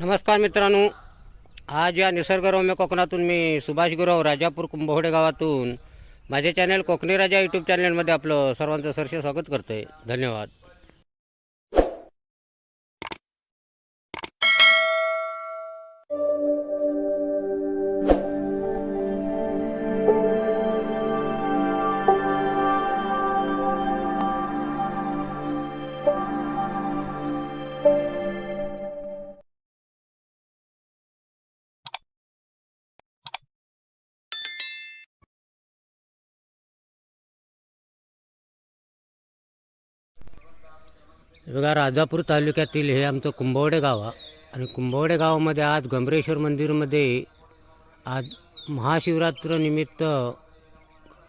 नमस्कार मित्रांनो. आज या निसर्गरम्य कोकणातून मी सुभाष गुरव राजापूर कुंभवडे गावातून. माझे चॅनल कोकणी राजा यूट्यूब चॅनलमध्ये आपलं सर्वांचं सरसे स्वागत करतो आहे धन्यवाद. बघा राजापूर तालुक्यातील हे आमचं कुंभवडे गाव आहे. आणि कुंभवडे गावामध्ये आज गंभरेश्वर मंदिरमध्ये आज महाशिवरात्रीनिमित्त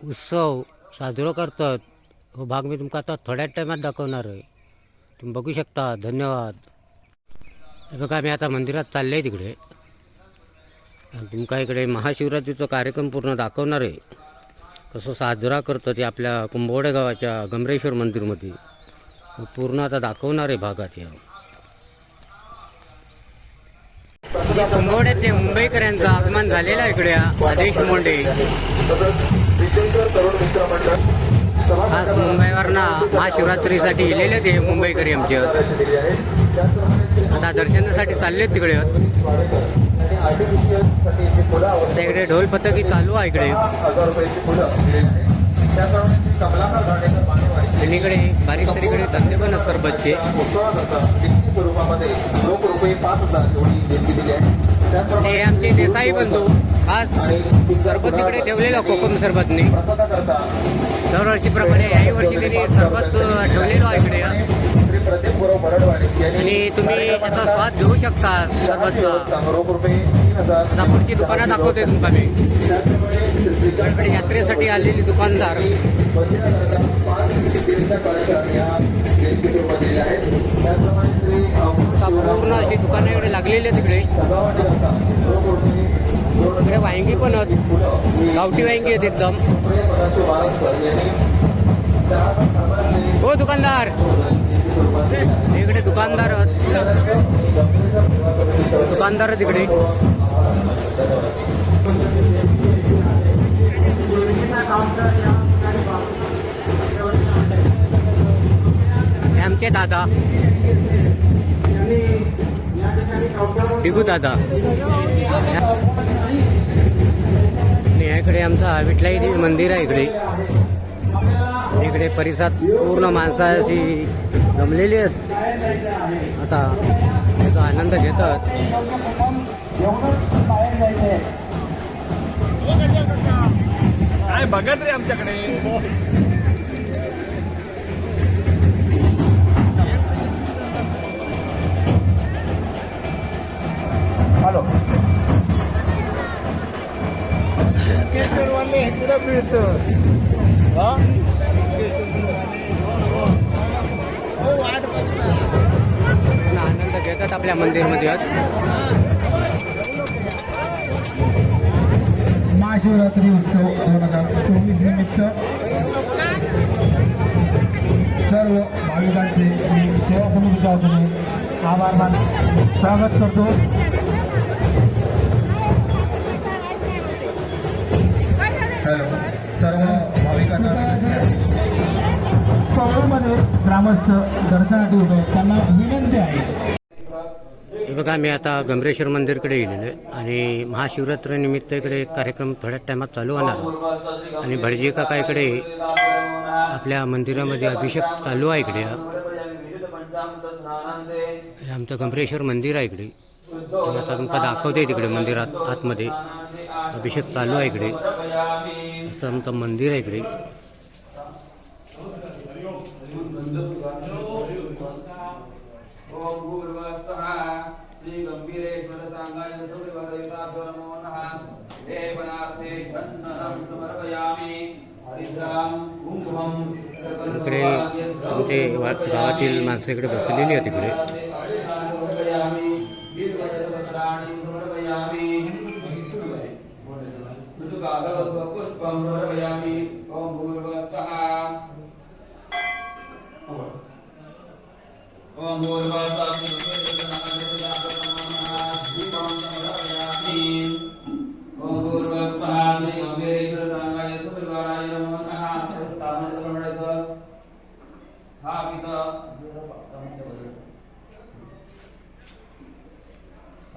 उत्सव साजरा करतात. हो भाग मी तुमका आता थोड्याच टायमात दाखवणार आहे. तुम्ही बघू शकता. धन्यवाद. बघा मी आता मंदिरात चालले आहे तिकडे. आणि तुमका इकडे महाशिवरात्रीचा कार्यक्रम पूर्ण दाखवणार आहे. कसं साजरा करतं ते आपल्या कुंभवडे गावाच्या गंभरेश्वर मंदिरमध्ये. पूर्ण आता दाखवणार आहे भागात या कुंभवड्यातले मुंबईकरांचं आगमन झालेलं आहे इकडे आदेश मोंडे. खास मुंबईवरना महाशिवरात्रीसाठी गेलेले ते मुंबईकरी आमचे. आता दर्शनासाठी चालले तिकडे. आता इकडे ढोल पथकी चालू आहे इकडे. आणि बारीक सारीकडे धंदे पण असतात सरबतचे ते आमचे देसाई बंधू खास सरबत तिकडे ठेवलेलं कोकम सरबतने. दरवर्षीप्रमाणे याही वर्षी त्यांनी सरबत ठेवलेलं आहे इकडे. आणि तुम्ही त्याचा स्वाद घेऊ शकता आता पुढची दुकानं दाखवते तुमका मी गणपती यात्रेसाठी आलेली दुकानदार. पूर्ण अशी दुकानं इकडे लागलेली आहेत तिकडे. इकडे वांगी पण आहेत. गावठी वांगी आहेत एकदम. हो दुकानदार. इकडे दुकानदार दुकानदार आहेत तिकडे आमचे दादा. टिकू दादा. याकडे आमचा विठलाई देवी मंदिर आहे इकडे. इकडे परिसरात पूर्ण माणसाची अशी जमलेली आहेत आता त्याचा आनंद घेतात काय बघत रे आमच्याकडे हॅलो वाले पुढे मिळतो आपल्या मंदिरमध्ये महाशिवरात्री उत्सव दोन हजार चोवीस निमित्त सर्व भाविकांचे मी सेवा समितीच्या वतीने आभार मान स्वागत करतो. हॅलो सर्व भाविकांना चौरामध्ये ग्रामस्थ दर्शनासाठी होतो त्यांना विनंती आहे. हे बघा मी आता गंभरेश्वर मंदिरकडे गेलेलो आहे आणि महाशिवरात्रीनिमित्त इकडे कार्यक्रम थोड्याच टायमात चालू होणार आणि भटजी काका इकडे आपल्या मंदिरामध्ये अभिषेक चालू आहे इकडे. हे आमचं गंभरेश्वर मंदिर आहे इकडे. आता तुमका दाखवते तिकडे मंदिरात आतमध्ये. अभिषेक चालू आहे इकडे. असं आमचं मंदिर आहे इकडे. श्री गंभीरेश्वर सांगाय सूर्यवदयिताभ्यो नमो। नमः देवनार्थे चन्दनं समर्पयामि। इकडे आमचे गावातील माणसं इकडे बसलेली आहेत समर्पयामि पुष्पं समर्पयामि ओम भूर्भुवस्सः ओम भूर्भुवस्सः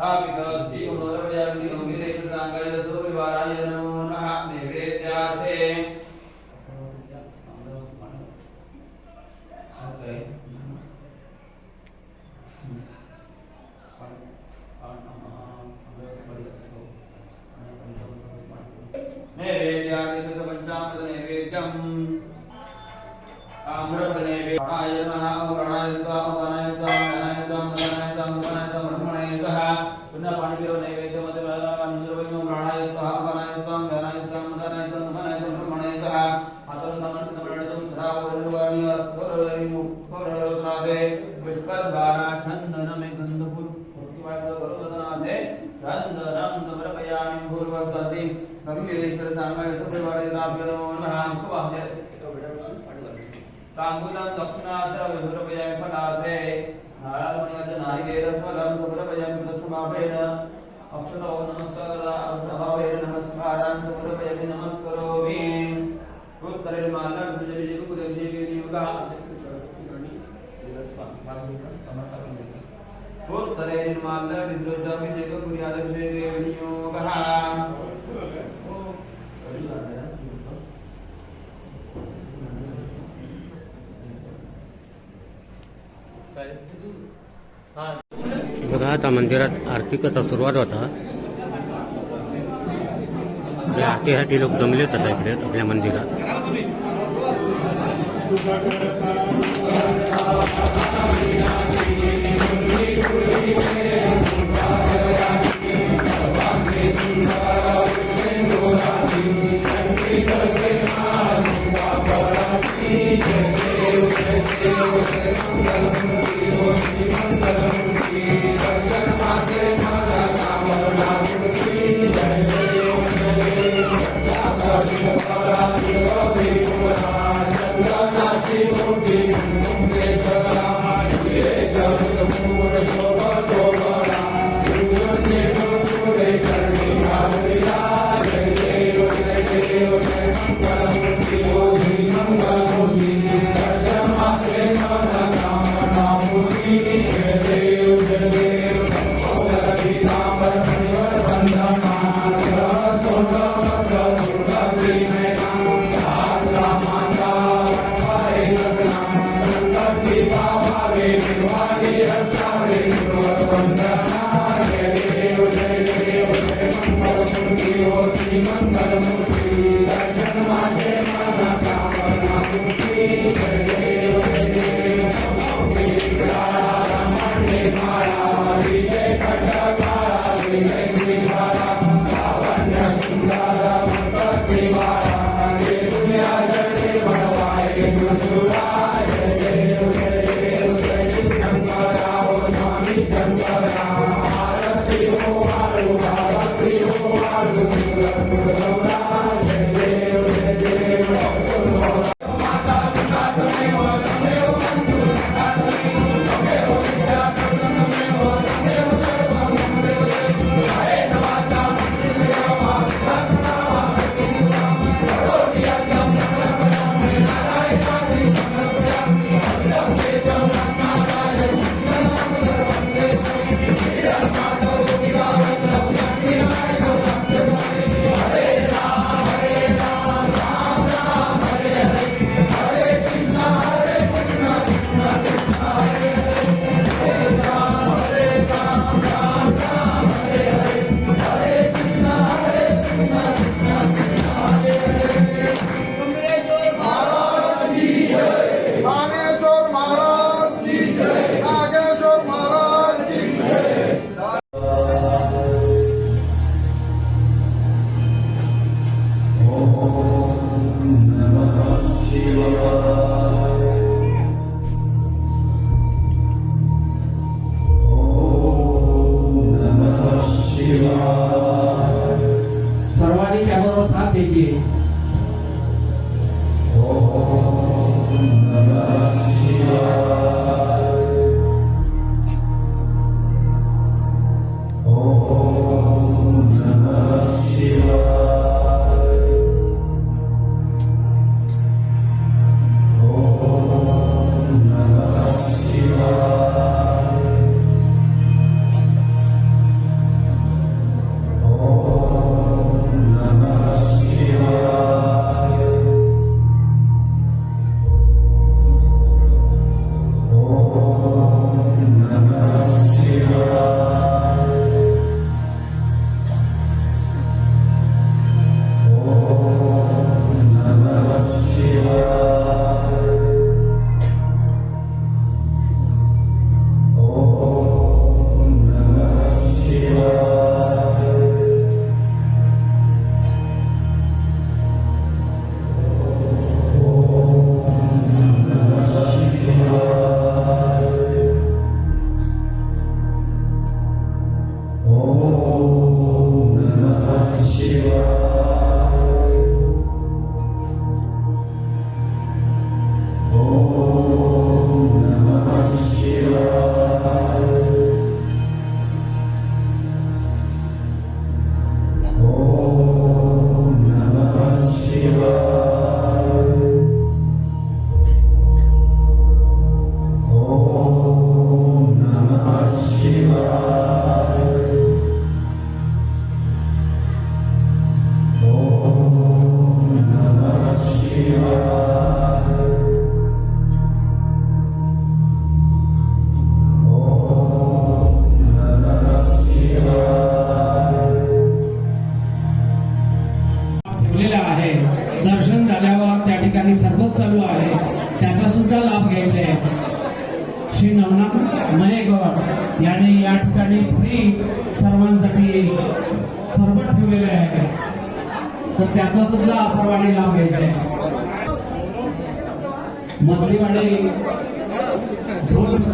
स्थापित श्री मनोरमयामी गंभीरेश सांगाय सूर्यवाराय नमो नमः। नैवेद्यार्थे नैवेद्यार्थे तांबूलं दक्षिणात्र विभ्रपयामि फलार्थे नारायणमणिगत नारिकेलफलं सुप्रभयामि दक्षिणाभेन अक्षतो नमस्कारभावेन नमस्कारान् सुप्रभयामि नमस्करोमि. उत्तरेर्मालं सुजयकुदेवजीविनियुगा बघा आता मंदिरात आरती कथा सुरुवात होता. या आरतीसाठी लोक जमलेत आता इकडे, आपल्या मंदिरात. Lord, Thank you.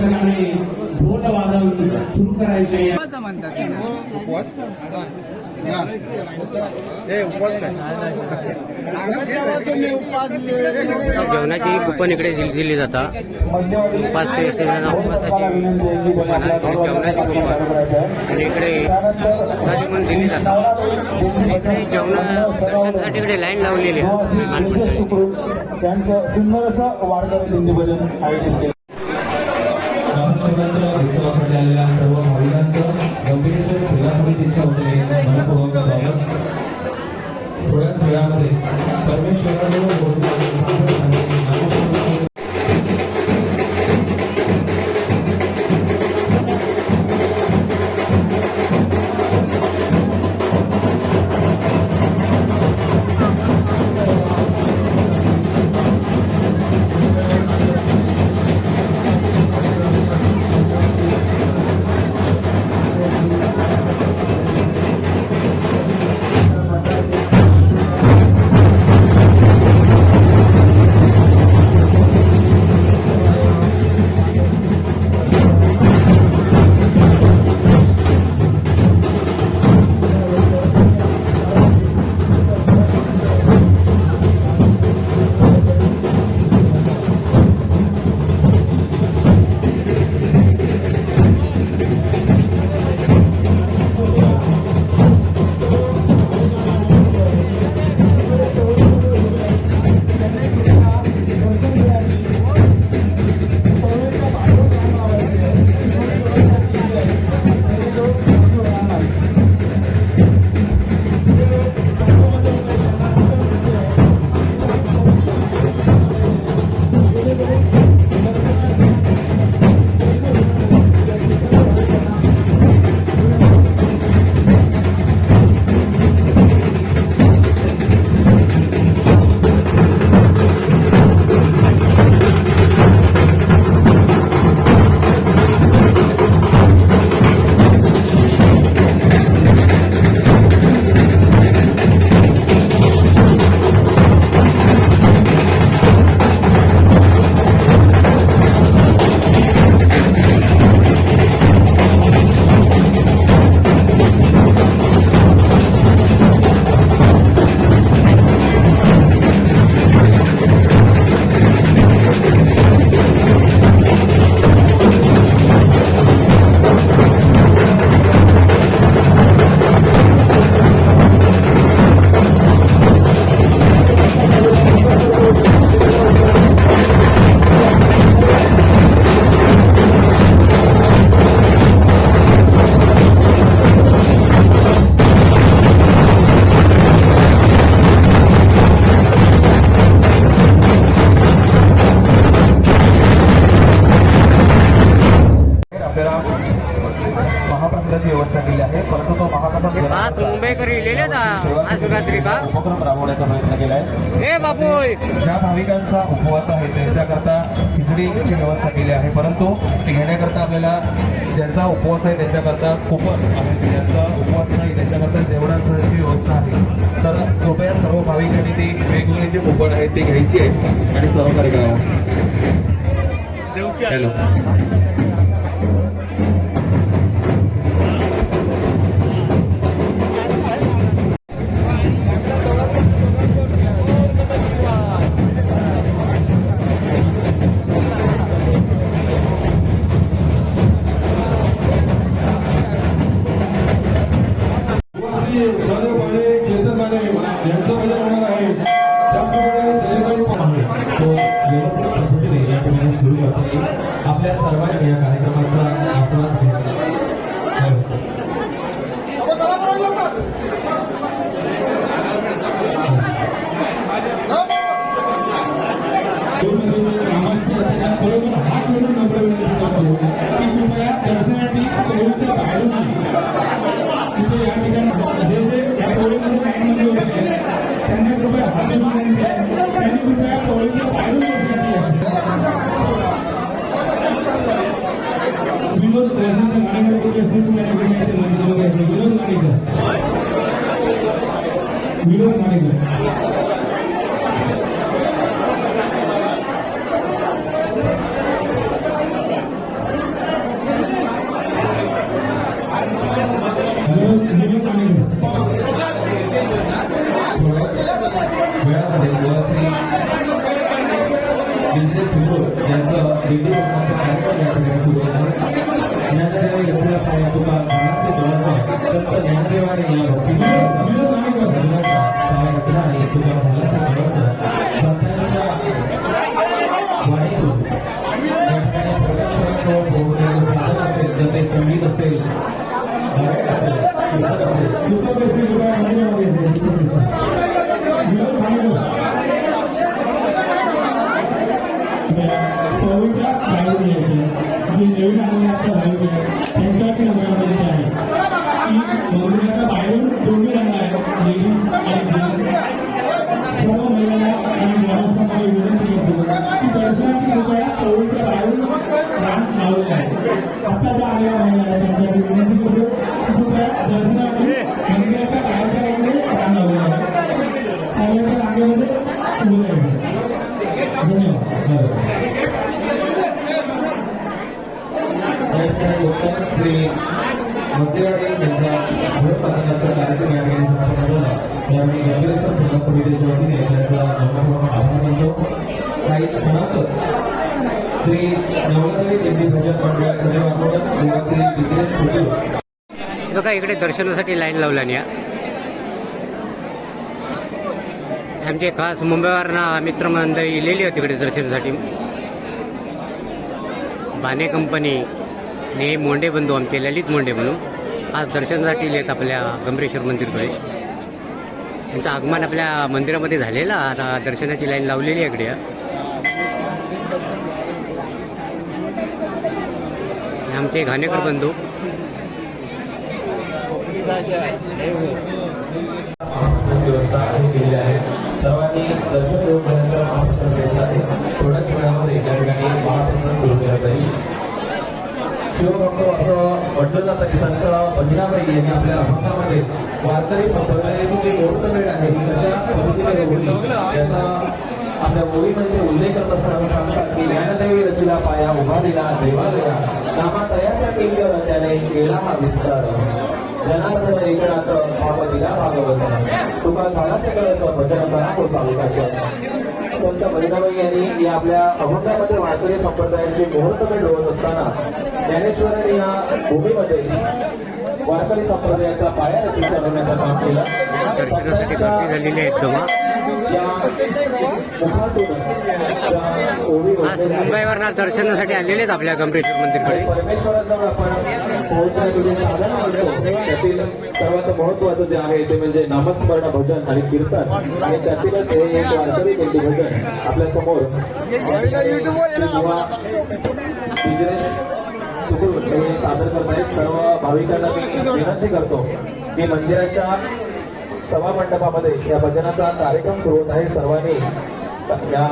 पथकाने ढोल वाजवून सुरू करायचे. जेवणाची कुपन इकडे दिली जातात उपास जेवणाची कुपन आणि इकडे पण दिली जातात इकडे जेवणा दर्शनासाठी इकडे लाईन लावलेली आहे. त्यांचं सुंदर असं आयोजित केलं. സർവത്ര വിശ്വാസമല്ല സർവ ज्या भाविकांचा उपवास आहे त्यांच्याकरता खिचडीची व्यवस्था केली आहे. परंतु ते घेण्याकरता आपल्याला ज्यांचा उपवास आहे त्यांच्याकरता खूपच आहे. ज्यांचा उपवास नाही त्यांच्याकरता जेवणाची व्यवस्था आहे. तर कृपया सर्व भाविकांनी ती वेगवेगळी जी कुपन आहेत ती घ्यायची आहे आणि सहकार्य करावं. हॅलो. बसण्याची आहे. विनोद विनोद कार्यवाही इकडे दर्शनासाठी लाईन लावल्याने या. आमचे खास मुंबईवरना मित्रमंडळी इलेली होती तिकडे दर्शनासाठी. बाने कंपनी ने मोंडे बंधू आमचे ललित मोंडे म्हणून. खास दर्शनासाठी येत आपल्या गंभीरेश्वर मंदिरकडे. त्यांचं आगमन आपल्या मंदिरामध्ये झालेलं आता दर्शनाची लाईन लावलेली आहे इकडे. आमचे घाणेकर बंधू. व्यवस्था आहे. सर्वांनी दर्शन महाप्रसाद आहे थोड्याच वेळामध्ये ठिकाणी महाप्रसाद सुरू केला जाईल शिवभक्त असं म्हटलं जातं की संत यांनी आपल्या अभंगामध्ये वारकरी संप्रदायाची जी वेळ आहे ही कशा पद्धतीने आपल्या ओळीमध्ये उल्लेख करत असताना सांगतात की ज्ञानदेवी रचिला पाया उभा दिला देवालया नामा तयार केली त्याने केला हा विस्तार. जनार्दन ऐकणाचं पाप भागवत. तुका झाडाचे कळत भजन करा होता संत बहिणाबाई यांनी या आपल्या अभंगामध्ये वारकरी संप्रदायाचे मुहूर्तमेढ लोळत असताना ज्ञानेश्वरांनी या भूमीमध्ये वारकरी संप्रदायाचा पाया काम केलं. गर्दी झालेली आहे आज. मुंबईवरनं दर्शनासाठी आलेले आहेत आपल्या गंभीरेश्वर मंदिरकडे. परमेश्वराजवळ आपण पोहोचण्याचे जे साधन म्हणतो. त्यातील सर्वात महत्वाचं जे आहे ते म्हणजे नामस्मरण भजन आणि कीर्तन. आणि त्यातीलच हे एक वारकरी भजन आपल्यासमोर. हे सादर करणारे सर्व भाविकांना मी विनंती करतो की मंदिराच्या सभा मंडपामध्ये या भजनाचा कार्यक्रम सुरू होत आहे. सर्वांनी या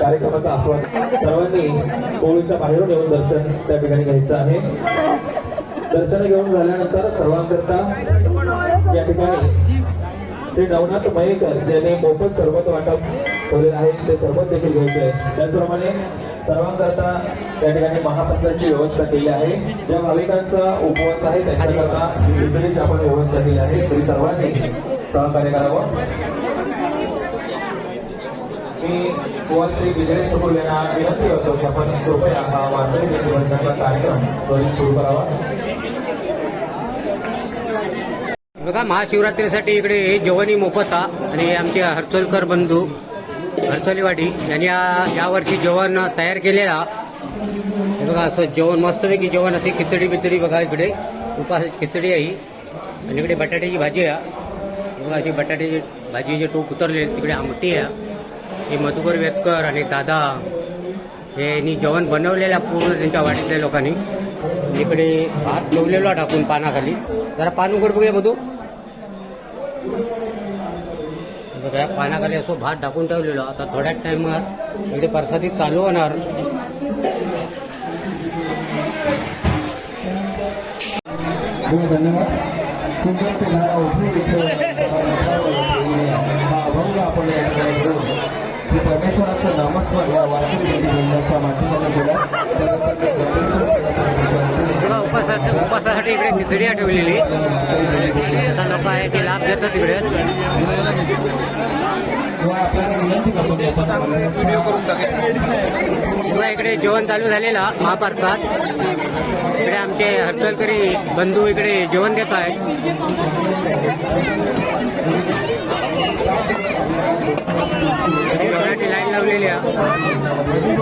कार्यक्रमाचा आस्वाद सर्वांनी कोविडच्या बाहेरून येऊन दर्शन त्या ठिकाणी घ्यायचं आहे. दर्शन घेऊन झाल्यानंतर सर्वांकरता या ठिकाणी श्री नवनाथ मयेकर यांनी मोफत सरबत वाटप ठेवलेलं आहे ते सरबत देखील घ्यायचं आहे. त्याचप्रमाणे सर्वांकरता त्या ठिकाणी महाप्रसादाची व्यवस्था केली आहे. ज्या भाविकांचा उपवास आहे त्यांच्याकरता खिचडीची आपण व्यवस्था केली आहे. तरी सर्वांनी सहकार्य करावं. मी गोवा श्री विजय कपूर यांना विनंती करतो की आपण कृपया हा वारकरी दिवसाचा कार्यक्रम त्वरित सुरू करावा. बघा महाशिवरात्रीसाठी इकडे जेवणी मोफत आणि आमचे हर्चलकर बंधू हर्चलीवाडी यांनी यावर्षी जेवण तयार केलेला. हे बघा असं जेवण मस्तपैकी जेवण असे खिचडी बिचडी बघा इकडे. उपासाची खिचडी आहे ही. आणि इकडे बटाट्याची भाजी आहे. बघा अशी बटाट्याची भाजीचे टोक उतरले तिकडे आमटी आहे. हे मधुकर वेतकर आणि दादा हे यांनी जेवण बनवलेलं आहे पूर्ण त्यांच्या वाटीतल्या लोकांनी. इकडे भात ठेवलेला टाकून पानाखाली. जरा पान उघड बघूया मधू. सगळ्या पाण्याखाली असं भात टाकून ठेवलेलो. आता थोड्याच टाइमात इकडे प्रसादी चालू होणार. हो धन्यवाद. या ठिकाणी करू की परमेश्वराचं नामस्मरण या वारकरी मंदिराच्या माध्यमाने केला उपासासाठी इकडे खिचडी आठवलेली आता लोक आहे ते लाभ घेतात इकडे. आपल्याला इकडे जेवण चालू झालेला महाप्रसाद इकडे आमचे हर्चलकरी बंधू इकडे जेवण देत आहेत. लाईन लावलेली आहे.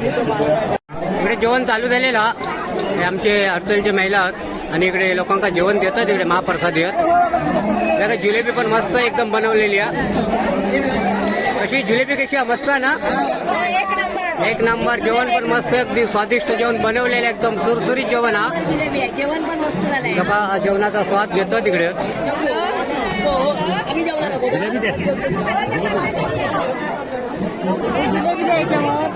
इकडे जेवण चालू झालेला हे आमचे अडचणीचे महिला आणि इकडे लोकांना जेवण देतात इकडे महाप्रसाद येत त्याला जिलेबी पण मस्त एकदम बनवलेली आहे. कशी जिलेबी कशी मस्त आहे ना? एक नंबर जेवण पण मस्त अगदी स्वादिष्ट जेवण बनवलेलं एकदम सुरसुरीत जेवण हा. जेवण पण मस्त झालंय. लोका जेवणाचा स्वाद घेतो तिकडे. हो, जेवणार आहोत. जिलेबी द्या याच्यावर.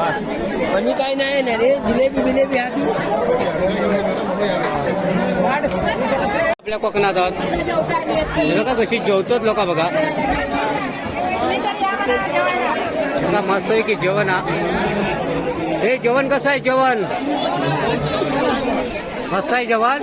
आणि काय नाही ना रे जिलेबी बिलेबी आधी आपल्या कोकणात. आहोत लोक कशी जेवतात लोक बघा. मस्त आहे की जेवण हा. हे जेवण कसं आहे जेवण? मस्त आहे जेवण?